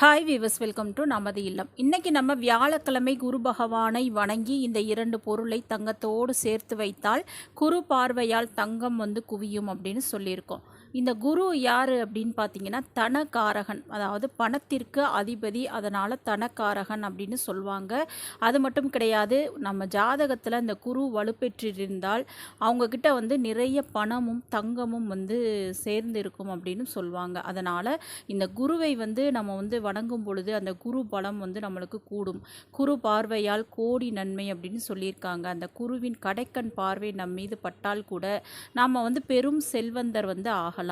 Hi viewers welcome to நமது இல்லம். இன்றைக்கி நம்ம வியாழக்கிழமை குரு பகவானை வணங்கி இந்த இரண்டு பொருளை தங்கத்தோடு சேர்த்து வைத்தால் குரு பார்வையால் தங்கம் வந்து குவியும் அப்படின்னு சொல்லியிருக்கோம். இந்த குரு யார் அப்படின்னு பார்த்தீங்கன்னா தனகாரகன். அதாவது பணத்திற்கு அதிபதி அதனால் தனக்காரகன் அப்படின்னு சொல்லுவாங்க. அது மட்டும் கிடையாது நம்ம ஜாதகத்தில் இந்த குரு வலுப்பெற்றிருந்தால் அவங்கக்கிட்ட வந்து நிறைய பணமும் தங்கமும் வந்து சேர்ந்து இருக்கும் அப்படின்னு சொல்லுவாங்க. அதனால் இந்த குருவை வந்து நம்ம வந்து வணங்கும் பொழுது அந்த குரு பலம் வந்து நம்மளுக்கு கூடும். குரு பார்வையால் கோடி நன்மை அப்படின்னு சொல்லியிருக்காங்க. அந்த குருவின் கடைக்கண் பார்வை நம் மீது பட்டால் கூட நாம் வந்து பெரும் செல்வந்தர் வந்து ஆகலாம்.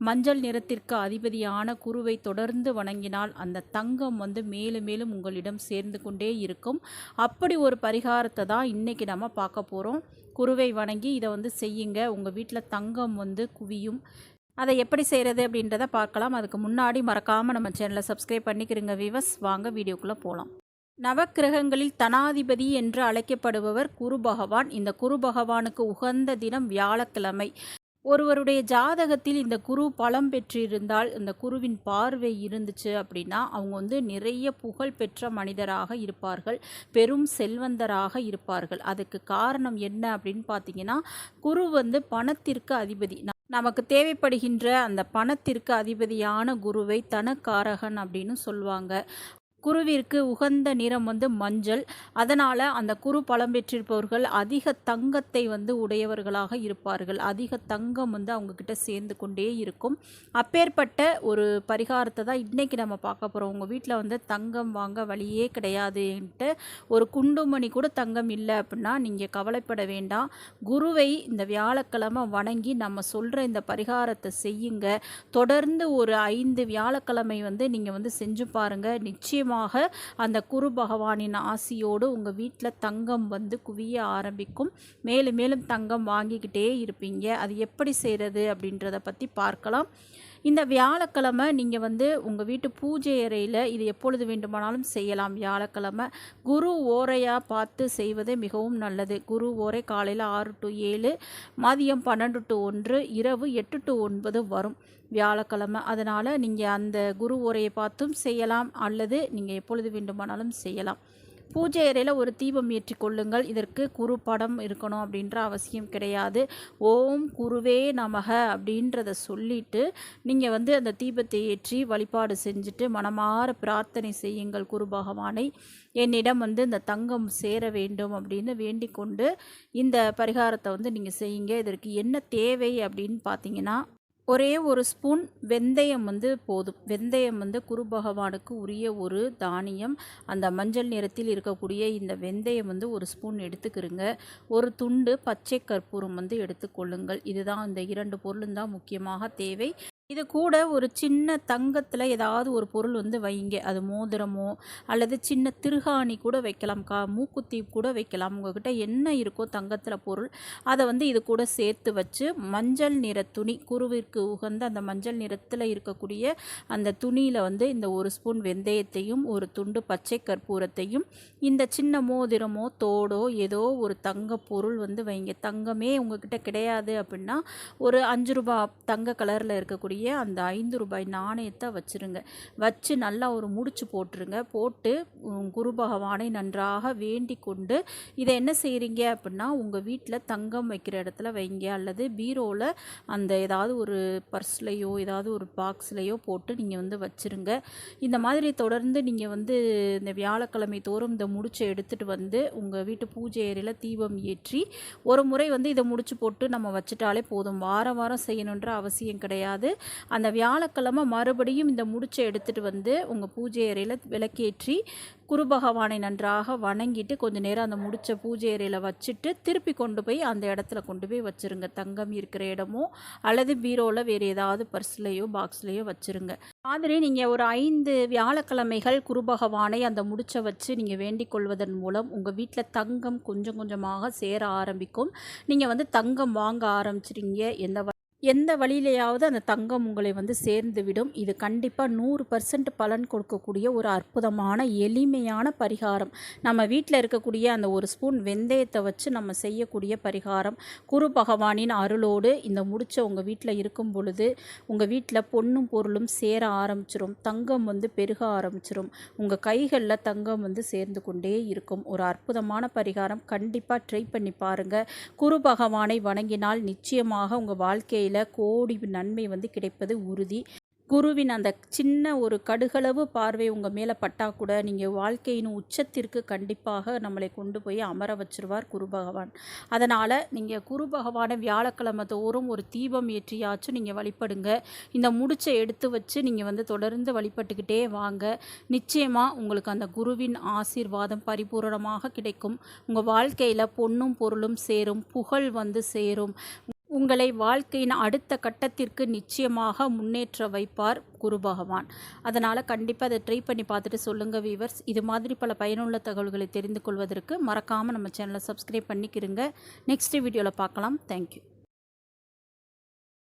மஞ்சள் நிறத்திற்கு அதிபதியான குருவை தொடர்ந்து வணங்கினால் அந்த தங்கம் வந்து மேலும் மேலும் உங்களிடம் சேர்ந்து கொண்டே இருக்கும். அப்படி ஒரு பரிகாரத்தை தான் இன்றைக்கி நம்ம பார்க்க போகிறோம் குருவை வணங்கி இதை வந்து செய்யுங்க. உங்கள் வீட்டில் தங்கம் வந்து குவியும். அதை எப்படி செய்கிறது அப்படின்றத பார்க்கலாம். அதுக்கு முன்னாடி மறக்காமல் நம்ம சேனலை சப்ஸ்கிரைப் பண்ணிக்கிறீங்க விவஸ். வாங்க வீடியோக்குள்ளே போகலாம் நவக்கிரகங்களில் தனாதிபதி என்று அழைக்கப்படுபவர் குரு பகவான். இந்த குரு பகவானுக்கு உகந்த தினம் வியாழக்கிழமை. ஒருவருடைய ஜாதகத்தில் இந்த குரு பலம் பெற்றிருந்தால் இந்த குருவின் பார்வை இருந்துச்சு அப்படின்னா அவங்க வந்து நிறைய புகழ் பெற்ற மனிதராக இருப்பார்கள் பெரும் செல்வந்தராக இருப்பார்கள். அதுக்கு காரணம் என்ன அப்படின்னு பார்த்தீங்கன்னா குரு வந்து பணத்திற்கு அதிபதி. நமக்கு தேவைப்படுகின்ற அந்த பணத்திற்கு அதிபதியான குருவை தனக்காரகன் அப்படின்னு சொல்லுவாங்க. குருவிற்கு உகந்த நிறம் வந்து மஞ்சள். அதனால் அந்த குரு பலம் பெற்றிருப்பவர்கள் அதிக தங்கத்தை வந்து உடையவர்களாக இருப்பார்கள். அதிக தங்கம் வந்து அவங்கக்கிட்ட சேர்ந்து கொண்டே இருக்கும். அப்பேற்பட்ட ஒரு பரிகாரத்தை தான் இன்றைக்கி நம்ம பார்க்க போகிறோம் உங்கள் வீட்டில் வந்து தங்கம் வாங்க வழியே கிடையாதுன்ட்டு ஒரு குண்டுமணி கூட தங்கம் இல்லை அப்படின்னா நீங்கள் கவலைப்பட வேண்டாம். குருவை இந்த வியாழக்கிழமை வணங்கி நம்ம சொல்கிற இந்த பரிகாரத்தை செய்யுங்க. தொடர்ந்து ஒரு ஐந்து வியாழக்கிழமை வந்து நீங்கள் வந்து செஞ்சு பாருங்கள் நிச்சயமாக நிச்சயமாக அந்த குரு பகவானின் ஆசியோடு உங்கள் வீட்டில் தங்கம் வந்து குவிய ஆரம்பிக்கும். மேலும் மேலும் தங்கம் வாங்கிக்கிட்டே இருப்பீங்க. அது எப்படி செய்கிறது அப்படின்றத பற்றி பார்க்கலாம். இந்த வியாழக்கிழமை நீங்கள் வந்து உங்கள் வீட்டு பூஜை அறையில் இது எப்பொழுது வேண்டுமானாலும் செய்யலாம். வியாழக்கிழமை குரு ஓரையாக பார்த்து செய்வது மிகவும் நல்லது. குரு ஓரை காலையில் ஆறு டு ஏழு மதியம் பன்னெண்டு டு ஒன்று இரவு எட்டு டு ஒன்பது வரும். வியாழக்கிழமை. அதனால் நீங்கள் அந்த குரு ஓரையை பார்த்தும் செய்யலாம் அல்லது நீங்கள் எப்பொழுது வேண்டுமானாலும் செய்யலாம். பூஜை அறையில் ஒரு தீபம் ஏற்றி கொள்ளுங்கள். இதற்கு குரு படம் இருக்கணும் அப்படின்ற அவசியம் கிடையாது. ஓம் குருவே நமக அப்படின்றத சொல்லிட்டு நீங்கள் வந்து அந்த தீபத்தை ஏற்றி வழிபாடு செஞ்சுட்டு மனமாற பிரார்த்தனை செய்யுங்கள் குரு பகவானை. என்னிடம் வந்து இந்த தங்கம் சேர வேண்டும் அப்படின்னு வேண்டிக் கொண்டு இந்த பரிகாரத்தை வந்து நீங்கள் செய்யுங்க. இதற்கு என்ன தேவை அப்படின்னு பார்த்தீங்கன்னா ஒரே ஒரு ஸ்பூன் வெந்தயம் வந்து போதும். வெந்தயம் வந்து குரு பகவானுக்கு உரிய ஒரு தானியம். அந்த மஞ்சள் நிறத்தில் இருக்கக்கூடிய இந்த வெந்தயம் வந்து ஒரு ஸ்பூன் எடுத்துக்கிறங்க ஒரு துண்டு பச்சை கற்பூரம் வந்து எடுத்துக்கொள்ளுங்கள். இதுதான் இந்த இரண்டு பொருளும் தான் முக்கியமாக தேவை. இது கூட ஒரு சின்ன தங்கத்தில் ஏதாவது ஒரு பொருள் வந்து வைங்க. அது மோதிரமோ அல்லது சின்ன திருகாணி கூட வைக்கலாம். கா மூக்குத்தி கூட வைக்கலாம். உங்ககிட்ட என்ன இருக்கோ தங்கத்தில் பொருள் அதை வந்து இது கூட சேர்த்து வச்சு மஞ்சள் நிற துணி குருவிற்கு உகந்த அந்த மஞ்சள் நிறத்தில் இருக்கக்கூடிய அந்த துணியில் வந்து இந்த ஒரு ஸ்பூன் வெந்தயத்தையும் ஒரு துண்டு பச்சை கற்பூரத்தையும் இந்த சின்ன மோதிரமோ தோடோ ஏதோ ஒரு தங்க பொருள் வந்து வைங்க. தங்கமே உங்ககிட்ட கிடையாது அப்படின்னா ஒரு அஞ்சு ரூபா தங்க கலரில் இருக்கக்கூடிய இருக்கக்கூடிய அந்த ஐந்து ரூபாய் நாணயத்தை வச்சுருங்க. வச்சு நல்லா ஒரு முடிச்சு போட்டுருங்க. போட்டு குரு பகவானை நன்றாக வேண்டி கொண்டு இதை என்ன செய்கிறீங்க அப்படின்னா உங்கள் வீட்டில் தங்கம் வைக்கிற இடத்துல வைங்க. அல்லது பீரோவில் அந்த ஏதாவது ஒரு பர்ஸ்லையோ ஏதாவது ஒரு பாக்ஸ்லையோ போட்டு நீங்கள் வந்து வச்சுருங்க. இந்த மாதிரி தொடர்ந்து நீங்கள் வந்து இந்த வியாழக்கிழமை தோறும் இந்த முடிச்சை எடுத்துகிட்டு வந்து உங்கள் வீட்டு பூஜை ஏரியில் தீபம் ஏற்றி ஒரு முறை வந்து இதை முடிச்சு போட்டு நம்ம வச்சுட்டாலே போதும். வாரம் வாரம் செய்யணுன்ற அவசியம் கிடையாது. அந்த வியாழக்கிழமை மறுபடியும் இந்த முடிச்சை எடுத்துகிட்டு வந்து உங்கள் பூஜை அறையில் விளக்கேற்றி குரு பகவானை நன்றாக வணங்கிட்டு கொஞ்சம் நேரம் அந்த முடிச்ச பூஜை அறையில் வச்சுட்டு திருப்பி கொண்டு போய் அந்த இடத்துல கொண்டு போய் வச்சுருங்க. தங்கம் இருக்கிற இடமோ அல்லது பீரோவில் வேறு ஏதாவது பர்ஸ்லேயோ பாக்ஸ்லேயோ வச்சுருங்க. மாதிரி நீங்கள் ஒரு ஐந்து வியாழக்கிழமைகள் குரு பகவானை அந்த முடிச்ச வச்சு நீங்கள் வேண்டிக் கொள்வதன் மூலம் உங்கள் வீட்டில் தங்கம் கொஞ்சம் கொஞ்சமாக சேர ஆரம்பிக்கும். நீங்கள் வந்து தங்கம் வாங்க ஆரம்பிச்சிருங்க எந்த எந்த வழியிலையாவது அந்த தங்கம் உங்களை வந்து சேர்ந்து விடும் இது கண்டிப்பாக நூறு பர்சன்ட் பலன் கொடுக்கக்கூடிய ஒரு அற்புதமான எளிமையான பரிகாரம். நம்ம வீட்டில் இருக்கக்கூடிய அந்த ஒரு ஸ்பூன் வெந்தயத்தை வச்சு நம்ம செய்யக்கூடிய பரிகாரம். குரு பகவானின் அருளோடு இந்த முடிச்ச உங்கள் வீட்டில் இருக்கும் பொழுது உங்கள் வீட்டில் பொண்ணும் பொருளும் சேர ஆரம்பிச்சிரும். தங்கம் வந்து பெருக ஆரம்பிச்சிரும். உங்கள் கைகளில் தங்கம் வந்து சேர்ந்து கொண்டே இருக்கும். ஒரு அற்புதமான பரிகாரம். கண்டிப்பாக ட்ரை பண்ணி பாருங்கள் குரு பகவானை வணங்கினால் நிச்சயமாக உங்கள் வாழ்க்கையை வாழ்க்கையில் கோடி நன்மை வந்து கிடைப்பது உறுதி. குருவின் அந்த சின்ன ஒரு கடுகளவு பார்வை உங்கள் மேலே பட்டா கூட நீங்கள் வாழ்க்கையின் உச்சத்திற்கு கண்டிப்பாக நம்மளை கொண்டு போய் அமர வச்சிருவார் குரு பகவான். அதனால் நீங்கள் குரு பகவானை வியாழக்கிழமை தோறும் ஒரு தீபம் ஏற்றியாச்சும் நீங்கள் வழிபடுங்க. இந்த முடிச்சை எடுத்து வச்சு நீங்கள் வந்து தொடர்ந்து வழிபட்டுக்கிட்டே வாங்க. நிச்சயமாக உங்களுக்கு அந்த குருவின் ஆசீர்வாதம் பரிபூரணமாக கிடைக்கும். உங்கள் வாழ்க்கையில் பொன்னும் பொருளும் சேரும் புகழ் வந்து சேரும். உங்களை வாழ்க்கையின் அடுத்த கட்டத்திற்கு நிச்சயமாக முன்னேற்ற வைப்பார் குரு பகவான். அதனால் கண்டிப்பாக அதை ட்ரை பண்ணி பார்த்துட்டு சொல்லுங்கள் வீவர்ஸ் இது மாதிரி பல பயனுள்ள தகவல்களை தெரிந்து கொள்வதற்கு மறக்காமல் நம்ம சேனலை சப்ஸ்கிரைப் பண்ணிக்கிறங்க நெக்ஸ்ட் வீடியோவில் பார்க்கலாம். தேங்க்யூ